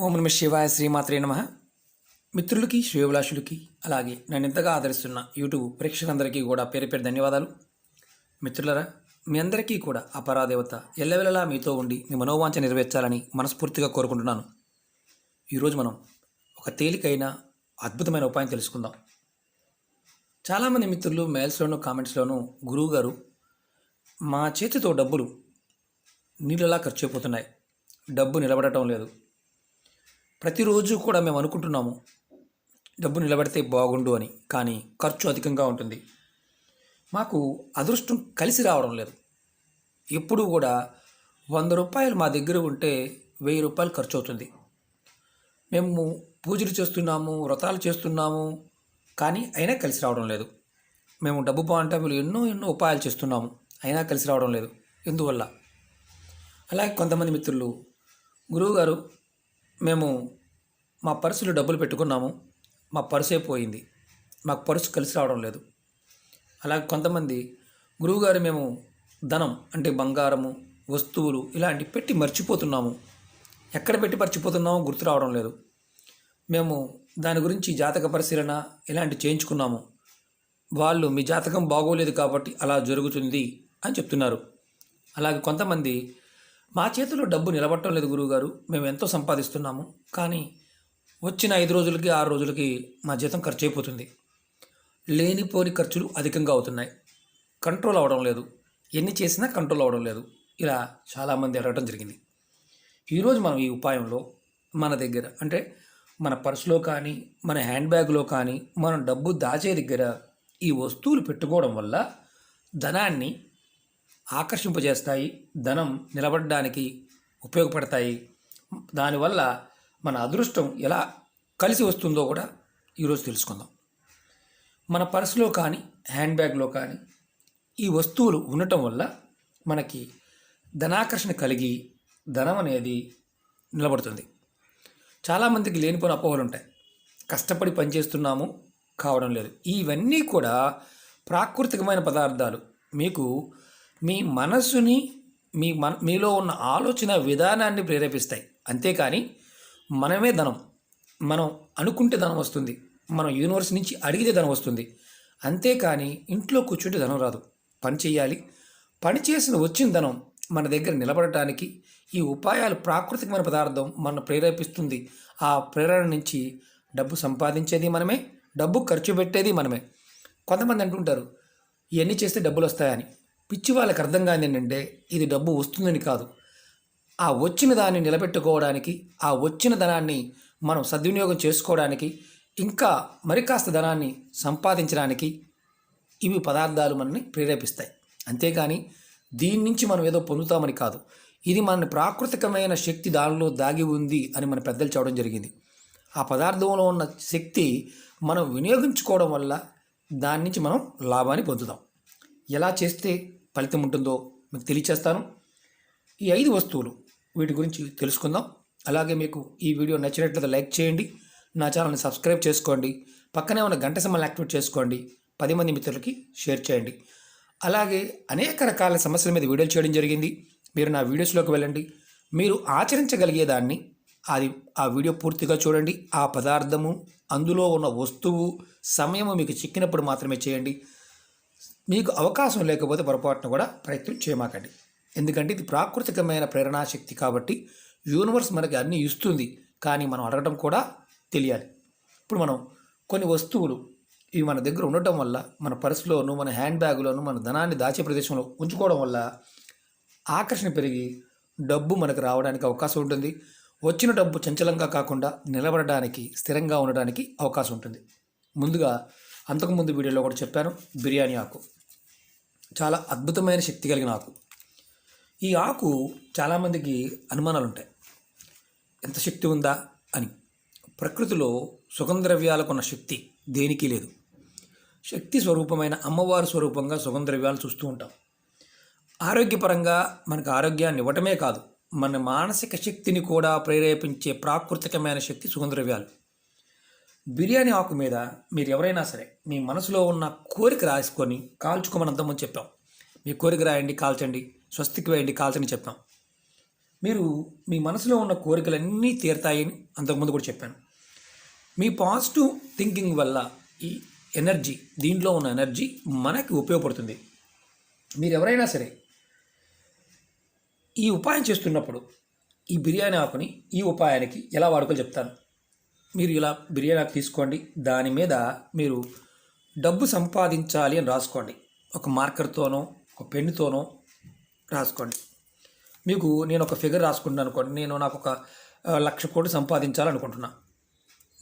ఓం నమ శివాయ శ్రీమాత్రే నమ. మిత్రులకి శ్రేయోభిలాషులకి అలాగే నన్ను ఇంతగా ఆదరిస్తున్న యూట్యూబ్ ప్రేక్షకులందరికీ కూడా పేరు పేరు ధన్యవాదాలు. మిత్రులరా మీ అందరికీ కూడా అపరాదేవత పరాదేవత ఎల్లవెల్లలా మీతో ఉండి మీ మనోవాంఛ నెరవేర్చాలని మనస్ఫూర్తిగా కోరుకుంటున్నాను. ఈరోజు మనం ఒక తేలికైన అద్భుతమైన ఉపాయం తెలుసుకుందాం. చాలామంది మిత్రులు మెయిల్స్లోనూ కామెంట్స్లోనూ గురువుగారు మా చేతితో డబ్బులు నీళ్ళలా ఖర్చు అయిపోతున్నాయి. డబ్బు నిలబడటం లేదు. ప్రతిరోజు కూడా మేము అనుకుంటున్నాము డబ్బు నిలబడితే బాగుండు అని. కానీ ఖర్చు అధికంగా ఉంటుంది. మాకు అదృష్టం కలిసి రావడం లేదు. ఎప్పుడు కూడా వంద రూపాయలు మా దగ్గర ఉంటే వెయ్యి రూపాయలు ఖర్చు అవుతుంది. మేము పూజలు చేస్తున్నాము వ్రతాలు చేస్తున్నాము కానీ అయినా కలిసి రావడం లేదు. మేము డబ్బు బాగుంటే వీళ్ళు ఎన్నో ఎన్నో ఉపాయాలు చేస్తున్నాము అయినా కలిసి రావడం లేదు. ఎందువల్ల? అలాగే కొంతమంది మిత్రులు గురువుగారు మేము మా పర్సులో డబ్బులు పెట్టుకున్నాము. మా పర్సే పోయింది. మాకు పర్సు కలిసి రావడం లేదు. అలాగే కొంతమంది గురువుగారు మేము ధనం అంటే బంగారము వస్తువులు ఇలాంటి పెట్టి మర్చిపోతున్నాము. ఎక్కడ పెట్టి మర్చిపోతున్నామో గుర్తు రావడం లేదు. మేము దాని గురించి జాతక పరిశీలన ఇలాంటి చేయించుకున్నాము. వాళ్ళు మీ జాతకం బాగోలేదు కాబట్టి అలా జరుగుతుంది అని చెప్తున్నారు. అలాగే కొంతమంది మా చేతిలో డబ్బు నిలబట్టడం లేదు గురువుగారు. మేము ఎంతో సంపాదిస్తున్నాము. కానీ వచ్చిన ఐదు రోజులకి ఆరు రోజులకి మా జీతం ఖర్చు అయిపోతుంది లేనిపోని ఖర్చులు అధికంగా అవుతున్నాయి. కంట్రోల్ అవ్వడం లేదు. ఎన్ని చేసినా కంట్రోల్ అవ్వడం లేదు. ఇలా చాలామంది అడగటం జరిగింది. ఈరోజు మనం ఈ ఉపాయంలో మన దగ్గర అంటే మన పర్సులో కానీ మన హ్యాండ్ బ్యాగ్లో కానీ మనం డబ్బు దాచే దగ్గర ఈ వస్తువులు పెట్టుకోవడం వల్ల ధనాన్ని ఆకర్షింపజేస్తాయి ధనం నిలబడడానికి ఉపయోగపడతాయి. దానివల్ల మన అదృష్టం ఎలా కలిసి వస్తుందో కూడా ఈరోజు తెలుసుకుందాం. మన పర్సులో కానీ హ్యాండ్ బ్యాగ్లో కానీ ఈ వస్తువులు ఉండటం వల్ల మనకి ధనాకర్షణ కలిగి ధనం అనేది నిలబడుతుంది. చాలామందికి లేనిపోయిన అపోహలు ఉంటాయి. కష్టపడి పనిచేస్తున్నాము కావడం లేదు. ఇవన్నీ కూడా ప్రాకృతికమైన పదార్థాలు. మీకు మీ మనస్సుని మీ మన మీలో ఉన్న ఆలోచన విధానాన్ని ప్రేరేపిస్తాయి. అంతేకాని మనమే ధనం. మనం అనుకుంటే ధనం వస్తుంది. మనం యూనివర్స్ నుంచి అడిగితే ధనం వస్తుంది. అంతేకాని ఇంట్లో కూర్చుంటే ధనం రాదు. పని చేయాలి. పని చేసిన వచ్చిన ధనం మన దగ్గర నిలబడటానికి ఈ ఉపాయాలు ప్రాకృతికమైన పదార్థం మన ప్రేరేపిస్తుంది. ఆ ప్రేరణ నుంచి డబ్బు సంపాదించేది మనమే డబ్బు ఖర్చు పెట్టేది మనమే. కొంతమంది అంటుంటారు ఇవన్నీ చేస్తే డబ్బులు వస్తాయని. పిచ్చి వాళ్ళకి అర్థం కాని ఏంటంటే ఇది డబ్బు వస్తుందని కాదు. ఆ వచ్చిన దాన్ని నిలబెట్టుకోవడానికి ఆ వచ్చిన ధనాన్ని మనం సద్వినియోగం చేసుకోవడానికి ఇంకా మరి కాస్త ధనాన్ని సంపాదించడానికి ఇవి పదార్థాలు మనల్ని ప్రేరేపిస్తాయి. అంతేగాని దీని నుంచి మనం ఏదో పొందుతామని కాదు. ఇది మన ప్రాకృతికమైన శక్తి దానిలో దాగి ఉంది అని మన పెద్దలు చెప్పడం జరిగింది. ఆ పదార్థంలో ఉన్న శక్తి మనం వినియోగించుకోవడం వల్ల దాని నుంచి మనం లాభాన్ని పొందుతాం. ఎలా చేస్తే ఫలితం ఉంటుందో మీకు తెలియచేస్తాను. ఈ ఐదు వస్తువులు వీటి గురించి తెలుసుకుందాం. అలాగే మీకు ఈ వీడియో నచ్చినట్లయితే లైక్ చేయండి. నా ఛానల్ని సబ్స్క్రైబ్ చేసుకోండి. పక్కనే ఉన్న గంట సమయాన్ని యాక్టివేట్ చేసుకోండి. పది మంది మిత్రులకి షేర్ చేయండి. అలాగే అనేక రకాల సమస్యల మీద వీడియోలు చేయడం జరిగింది. మీరు నా వీడియోస్లోకి వెళ్ళండి. మీరు ఆచరించగలిగేదాన్ని అది ఆ వీడియో పూర్తిగా చూడండి. ఆ పదార్థము అందులో ఉన్న వస్తువు సమయము మీకు చిక్కినప్పుడు మాత్రమే చేయండి. మీకు అవకాశం లేకపోతే పొరపాటున కూడా ప్రయత్నం చేయమాకండి. ఎందుకంటే ఇది ప్రాకృతికమైన ప్రేరణాశక్తి కాబట్టి యూనివర్స్ మనకి అన్నీ ఇస్తుంది. కానీ మనం అడగడం కూడా తెలియాలి. ఇప్పుడు మనం కొన్ని వస్తువులు ఇవి మన దగ్గర ఉండటం వల్ల మన పర్సులోను మన హ్యాండ్ బ్యాగులోను మన ధనాన్ని దాచే ప్రదేశంలో ఉంచుకోవడం వల్ల ఆకర్షణ పెరిగి డబ్బు మనకు రావడానికి అవకాశం ఉంటుంది. వచ్చిన డబ్బు చంచలంగా కాకుండా నిలబడడానికి స్థిరంగా ఉండడానికి అవకాశం ఉంటుంది. ముందుగా అంతకుముందు వీడియోలో కూడా చెప్పాను బిర్యానీ ఆకు. చాలా అద్భుతమైన శక్తి కలిగిన ఆకు. ఈ ఆకు చాలామందికి అనుమానాలు ఉంటాయి ఎంత శక్తి ఉందా అని. ప్రకృతిలో సుగంధద్రవ్యాలకు ఉన్న శక్తి దేనికి లేదు. శక్తి స్వరూపమైన అమ్మవారి స్వరూపంగా సుగంధద్రవ్యాలు చూస్తూ ఉంటాం. ఆరోగ్యపరంగా మనకు ఆరోగ్యాన్ని ఇవ్వటమే కాదు మన మానసిక శక్తిని కూడా ప్రేరేపించే ప్రాకృతికమైన శక్తి సుగంధద్రవ్యాలు. బిర్యానీ ఆకు మీద మీరు ఎవరైనా సరే మీ మనసులో ఉన్న కోరిక రాసుకొని కాల్చుకోమని అంతమంది చెప్పాం. మీ కోరిక రాయండి కాల్చండి స్వస్తికి వేయండి కాల్చని చెప్పాం. మీరు మీ మనసులో ఉన్న కోరికలన్నీ తీరుతాయని అంతకుముందు కూడా చెప్పాను. మీ పాజిటివ్ థింకింగ్ వల్ల ఈ ఎనర్జీ దీంట్లో ఉన్న ఎనర్జీ మనకి ఉపయోగపడుతుంది. మీరు ఎవరైనా సరే ఈ ఉపాయం చేస్తున్నప్పుడు ఈ బిర్యానీ ఆకుని ఈ ఉపాయానికి ఎలా వాడుకోవాలో చెప్తాను. మీరు ఇలా బిర్యానీ తీసుకోండి. దాని మీద మీరు డబ్బు సంపాదించాలి అని రాసుకోండి. ఒక మార్కర్తోనో ఒక పెన్నుతోనో రాసుకోండి. మీకు నేను ఒక ఫిగర్ రాసుకుంటున్నాను అనుకోండి. నేను నాకు ఒక లక్ష కోట్లు సంపాదించాలనుకుంటున్నా.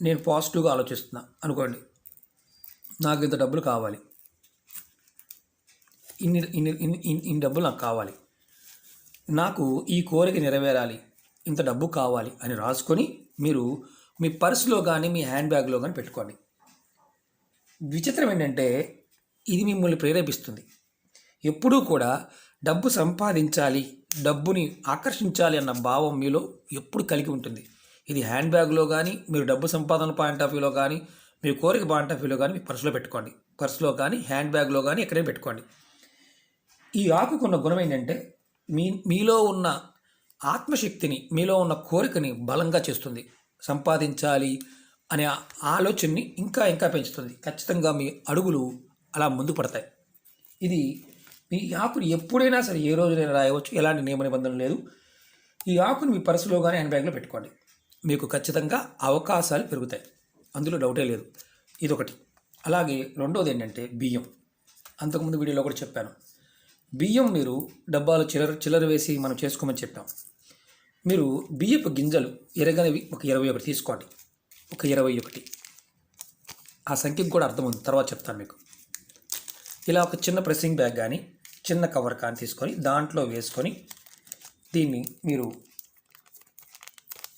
నేను పాజిటివ్గా ఆలోచిస్తున్నా అనుకోండి. నాకు ఇంత డబ్బులు కావాలి. ఇన్ని ఇన్ని ఇన్ని- ఇన్ని డబ్బులు నాకు కావాలి. నాకు ఈ కోరిక నెరవేరాలి. ఇంత డబ్బు కావాలి అని రాసుకొని మీరు మీ పర్సులో కానీ మీ హ్యాండ్ బ్యాగ్లో కానీ పెట్టుకోండి. విచిత్రం ఏంటంటే ఇది మిమ్మల్ని ప్రేరేపిస్తుంది. ఎప్పుడూ కూడా డబ్బు సంపాదించాలి డబ్బుని ఆకర్షించాలి అన్న భావం మీలో ఎప్పుడు కలిగి ఉంటుంది. ఇది హ్యాండ్ బ్యాగ్లో కానీ మీరు డబ్బు సంపాదన పాయింట్ ఆఫ్ వ్యూలో కానీ మీ కోరిక పాయింట్ ఆఫ్ వ్యూలో కానీ మీ పర్సులో పెట్టుకోండి. పర్సులో కానీ హ్యాండ్ బ్యాగ్లో కానీ ఎక్కడైనా పెట్టుకోండి. ఈ ఆకుకున్న గుణం ఏంటంటే మీ మీలో ఉన్న ఆత్మశక్తిని మీలో ఉన్న కోరికని బలంగా చేస్తుంది. సంపాదించాలి అనే ఆలోచనని ఇంకా ఇంకా పెంచుతుంది. ఖచ్చితంగా మీ అడుగులు అలా ముందు పడతాయి. ఇది మీ ఆకుని ఎప్పుడైనా సరే ఏ రోజునైనా రాయవచ్చు. ఎలాంటి నియమ నిబంధన లేదు. ఈ ఆకుని మీ పర్సులో కానీ హ్యాండ్ బ్యాగ్లో పెట్టుకోండి. మీకు ఖచ్చితంగా అవకాశాలు పెరుగుతాయి. అందులో డౌటే లేదు. ఇదొకటి. అలాగే రెండోది ఏంటంటే బియ్యం. అంతకుముందు వీడియోలో కూడా చెప్పాను. బియ్యం మీరు డబ్బాలు చిల్లర చిల్లర వేసి మనం చేసుకోమని చెప్పాం. మీరు బియ్యపు గింజలు ఎరగనివి ఒక ఇరవై ఒకటి తీసుకోండి. ఒక ఇరవై ఒకటి. ఆ సంఖ్యకు కూడా అర్థం ఉంది. తర్వాత చెప్తాను మీకు. ఇలా ఒక చిన్న ప్రెస్సింగ్ బ్యాగ్ కానీ చిన్న కవర్ కానీ తీసుకొని దాంట్లో వేసుకొని దీన్ని మీరు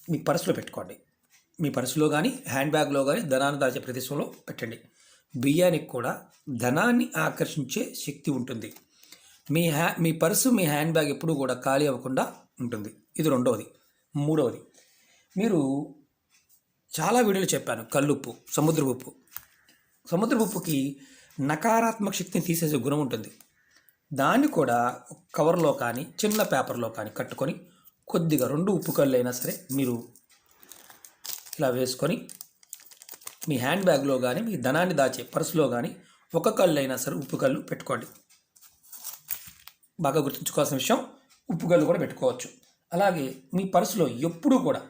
మీ పర్సులో పెట్టుకోండి. మీ పర్సులో కానీ హ్యాండ్ బ్యాగ్లో కానీ ధనాన్ని దాచే ప్రదేశంలో పెట్టండి. బియ్యానికి కూడా ధనాన్ని ఆకర్షించే శక్తి ఉంటుంది. మీ హ్యా మీ పర్సు మీ హ్యాండ్ బ్యాగ్ ఎప్పుడూ కూడా ఖాళీ అవ్వకుండా ఉంటుంది. ఇది రెండవది. మూడవది. మీరు చాలా వీడియోలు చెప్పాను. కల్లుప్పు సముద్రపు ఉప్పు సముద్రపు ఉప్పుకి నకారాత్మక శక్తిని తీసేసే గుణం ఉంటుంది. దాన్ని కూడా కవర్లో కానీ చిన్న పేపర్లో కానీ కట్టుకొని కొద్దిగా రెండు ఉప్పు కళ్ళు అయినా సరే మీరు ఇలా వేసుకొని మీ హ్యాండ్ బ్యాగ్లో కానీ మీ ధనాన్ని దాచే పర్సులో కానీ ఒక కళ్ళు అయినా సరే ఉప్పు కళ్ళు పెట్టుకోండి. బాగా గుర్తుంచుకోవాల్సిన విషయం ఉప్పు కళ్ళు కూడా పెట్టుకోవచ్చు. అలాగే మీ పర్సులో ఎప్పుడూ కూడా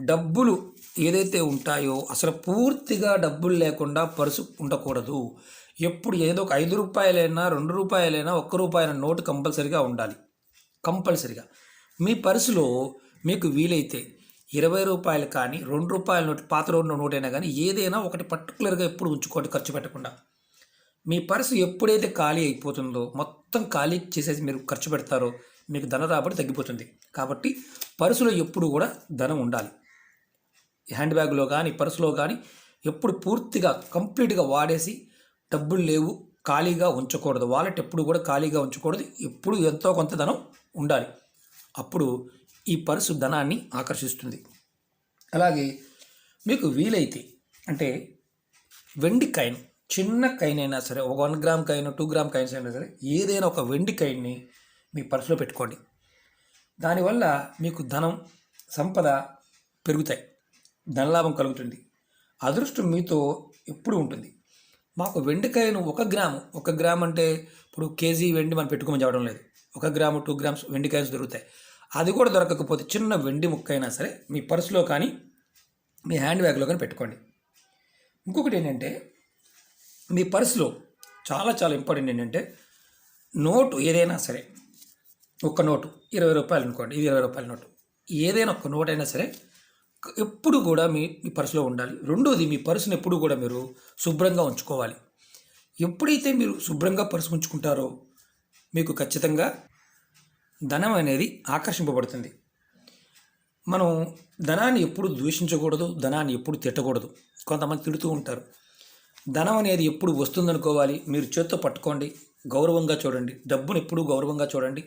డబ్బులు ఏదైతే ఉంటాయో అసలు పూర్తిగా డబ్బులు లేకుండా పర్సు ఉండకూడదు. ఎప్పుడు ఏదో ఒక ఐదు రూపాయలైనా రెండు రూపాయలైనా ఒక్క రూపాయల నోటు కంపల్సరిగా ఉండాలి. కంపల్సరిగా. మీ పర్సులో మీకు వీలైతే ఇరవై రూపాయలు కానీ రెండు రూపాయల నోటు పాత రోజు నోటైనా కానీ ఏదైనా ఒకటి పర్టికులర్గా ఎప్పుడు ఉంచుకోండి ఖర్చు పెట్టకుండా. మీ పర్సు ఎప్పుడైతే ఖాళీ అయిపోతుందో మొత్తం ఖాళీ చేసేసి మీరు ఖర్చు పెడతారో మీకు ధన రాబడి తగ్గిపోతుంది. కాబట్టి పర్సులో ఎప్పుడు కూడా ధనం ఉండాలి. హ్యాండ్ బ్యాగ్లో కానీ పర్సులో కానీ ఎప్పుడు పూర్తిగా కంప్లీట్గా వాడేసి డబ్బులు లేవు ఖాళీగా ఉంచకూడదు. వాలెట్ ఎప్పుడు కూడా ఖాళీగా ఉంచకూడదు. ఎప్పుడు ఎంతో కొంత ధనం ఉండాలి. అప్పుడు ఈ పర్సు ధనాన్ని ఆకర్షిస్తుంది. అలాగే మీకు వీలైతే అంటే వెండి కాయిన్ చిన్న కాయిన్ అయినా సరే ఒక one gram coin two gram coins అయినా సరే ఏదైనా ఒక వెండి కాయిన్ని మీ పర్సులో పెట్టుకోండి. దానివల్ల మీకు ధనం సంపద పెరుగుతాయి. ధనలాభం కలుగుతుంది. అదృష్టం మీతో ఎప్పుడు ఉంటుంది. మాకు వెండికాయను ఒక గ్రాము ఒక గ్రామ్ అంటే ఇప్పుడు కేజీ వెండి మనం పెట్టుకోమని చెప్పడం లేదు. ఒక గ్రాము టూ గ్రామ్స్ వెండికాయలు దొరుకుతాయి. అది కూడా దొరకకపోతే చిన్న వెండి ముక్క అయినా సరే మీ పర్సులో కానీ మీ హ్యాండ్ బ్యాగ్లో కానీ పెట్టుకోండి. ఇంకొకటి ఏంటంటే మీ పర్సులో చాలా చాలా ఇంపార్టెంట్ ఏంటంటే నోటు ఏదైనా సరే ఒక్క నోటు ఇరవై రూపాయలు అనుకోండి ఇది ఇరవై రూపాయల నోటు. ఏదైనా ఒక్క నోట్ అయినా సరే ఎప్పుడు కూడా మీ మీ పర్సులో ఉండాలి. రెండోది మీ పర్సును ఎప్పుడు కూడా మీరు శుభ్రంగా ఉంచుకోవాలి. ఎప్పుడైతే మీరు శుభ్రంగా పర్సు ఉంచుకుంటారో మీకు ఖచ్చితంగా ధనం అనేది ఆకర్షింపబడుతుంది. మనం ధనాన్ని ఎప్పుడు దూషించకూడదు ధనాన్ని ఎప్పుడు తిట్టకూడదు. కొంతమంది తిడుతూ ఉంటారు. ధనం అనేది ఎప్పుడు వస్తుందనుకోవాలి మీరు చేత్తో పట్టుకోండి గౌరవంగా చూడండి. డబ్బును ఎప్పుడు గౌరవంగా చూడండి.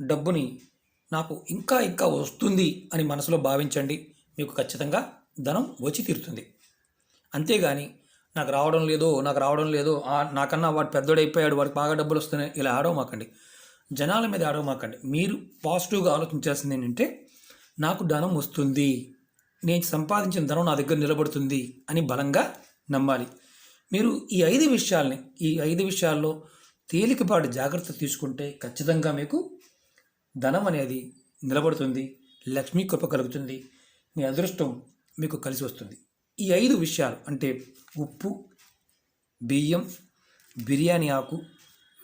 డబ్బుని నాకు ఇంకా ఇంకా వస్తుంది అని మనసులో భావించండి. మీకు ఖచ్చితంగా ధనం వచ్చి తీరుతుంది. అంతేగాని నాకు రావడం లేదో నాకు రావడం లేదో నాకన్నా వాడు పెద్దోడైపోయాడు వాడికి బాగా డబ్బులు వస్తున్నాయి ఇలా ఆడవమాకండి. జనాల మీద ఆడవమాకండి. మీరు పాజిటివ్గా ఆలోచించాల్సింది ఏంటంటే నాకు ధనం వస్తుంది నేను సంపాదించిన ధనం నా దగ్గర నిలబడుతుంది అని బలంగా నమ్మాలి. మీరు ఈ ఐదు విషయాల్ని ఈ ఐదు విషయాల్లో తేలికపాటి జాగ్రత్త తీసుకుంటే ఖచ్చితంగా మీకు ధనం అనేది నిలబడుతుంది లక్ష్మీ కృప కలుగుతుంది మీ అదృష్టం మీకు కలిసి వస్తుంది. ఈ ఐదు విషయాలు అంటే ఉప్పు బియ్యం బిర్యానీ ఆకు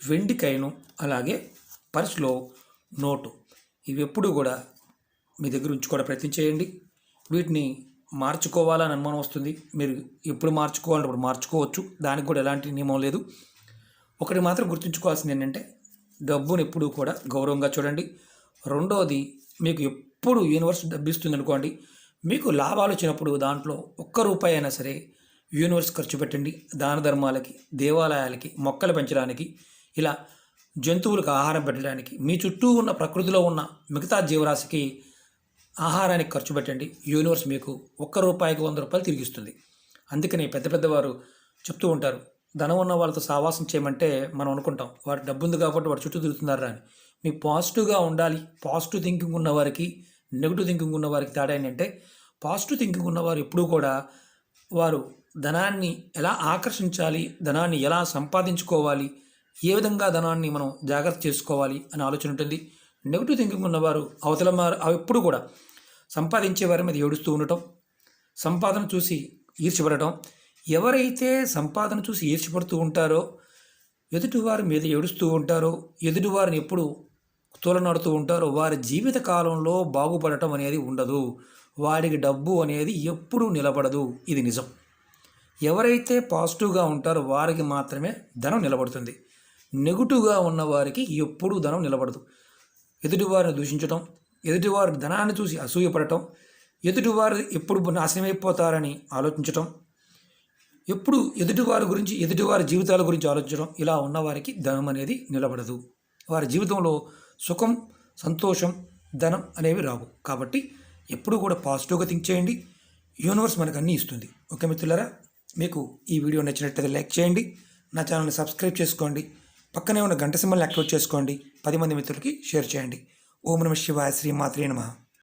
వెండికాయను అలాగే పర్సులో నోటు. ఇవి ఎప్పుడు కూడా మీ దగ్గర ఉంచుకోవడం ప్రయత్నం చేయండి. వీటిని మార్చుకోవాలని అనుమానం వస్తుంది. మీరు ఎప్పుడు మార్చుకోవాలంటే అప్పుడు మార్చుకోవచ్చు. దానికి కూడా ఎలాంటి నియమం లేదు. ఒకటి మాత్రం గుర్తుంచుకోవాల్సింది ఏంటంటే డబ్బును ఎప్పుడూ కూడా గౌరవంగా చూడండి. రెండవది మీకు ఎప్పుడు యూనివర్స్ డబ్బిస్తుంది అనుకోండి మీకు లాభాలు వచ్చినప్పుడు దాంట్లో ఒక్క రూపాయి అయినా సరే యూనివర్స్ ఖర్చు పెట్టండి. దాన ధర్మాలకి దేవాలయాలకి మొక్కలు పెంచడానికి ఇలా జంతువులకు ఆహారం పెట్టడానికి మీ చుట్టూ ఉన్న ప్రకృతిలో ఉన్న మిగతా జీవరాశికి ఆహారానికి ఖర్చు పెట్టండి. యూనివర్స్ మీకు ఒక్క రూపాయికి వంద రూపాయలు తిరిగిస్తుంది. అందుకని పెద్ద పెద్దవారు చెప్తూ ఉంటారు ధనం ఉన్న వాళ్ళతో సావాసం చేయమంటే మనం అనుకుంటాం వాడు డబ్బు ఉంది కాబట్టి వాడు చుట్టూ తిరుగుతున్నారు అని. మీ పాజిటివ్గా ఉండాలి. పాజిటివ్ థింకింగ్ ఉన్నవారికి నెగిటివ్ థింకింగ్ ఉన్న వారికి తేడా ఏంటంటే పాజిటివ్ థింకింగ్ ఉన్నవారు ఎప్పుడూ కూడా వారు ధనాన్ని ఎలా ఆకర్షించాలి ధనాన్ని ఎలా సంపాదించుకోవాలి ఏ విధంగా ధనాన్ని మనం జాగ్రత్త చేసుకోవాలి అనే ఆలోచన ఉంటుంది. నెగిటివ్ థింకింగ్ ఉన్నవారు అవతల అవి ఎప్పుడు కూడా సంపాదించే వారి మీద ఏడుస్తూ ఉండటం సంపాదన చూసి ఈర్చిపడటం ఎవరైతే సంపాదన చూసి ఈర్చిపడుతూ ఉంటారో ఎదుటివారి మీద ఏడుస్తూ ఉంటారో ఎదుటివారిని ఎప్పుడు తోలనాడుతూ ఉంటారో వారి జీవిత కాలంలో బాగుపడటం అనేది ఉండదు. వాడికి డబ్బు అనేది ఎప్పుడూ నిలబడదు. ఇది నిజం. ఎవరైతే పాజిటివ్గా ఉంటారో వారికి మాత్రమే ధనం నిలబడుతుంది. నెగిటివ్గా ఉన్న వారికి ఎప్పుడూ ధనం నిలబడదు. ఎదుటివారిని దూషించటం ఎదుటివారి ధనాన్ని చూసి అసూయపడటం ఎదుటివారు ఎప్పుడు నాశనమైపోతారని ఆలోచించటం ఎప్పుడు ఎదుటివారి గురించి ఎదుటివారి జీవితాల గురించి ఆలోచించడం ఇలా ఉన్నవారికి ధనం అనేది నిలబడదు. వారి జీవితంలో సుఖం సంతోషం ధనం అనేవి రావు. కాబట్టి ఎప్పుడు కూడా పాజిటివ్గా థింక్ చేయండి. యూనివర్స్ మనకు అన్నీ ఇస్తుంది. ఓకే మిత్రులారా? మీకు ఈ వీడియో నచ్చినట్లయితే లైక్ చేయండి. నా ఛానల్ని సబ్స్క్రైబ్ చేసుకోండి. పక్కనే ఉన్న గంట సింబల్ని యాక్టివేట్ చేసుకోండి. పది మంది మిత్రులకి షేర్ చేయండి. ఓం నమ శివాయ శ్రీ మాత్రే నమః.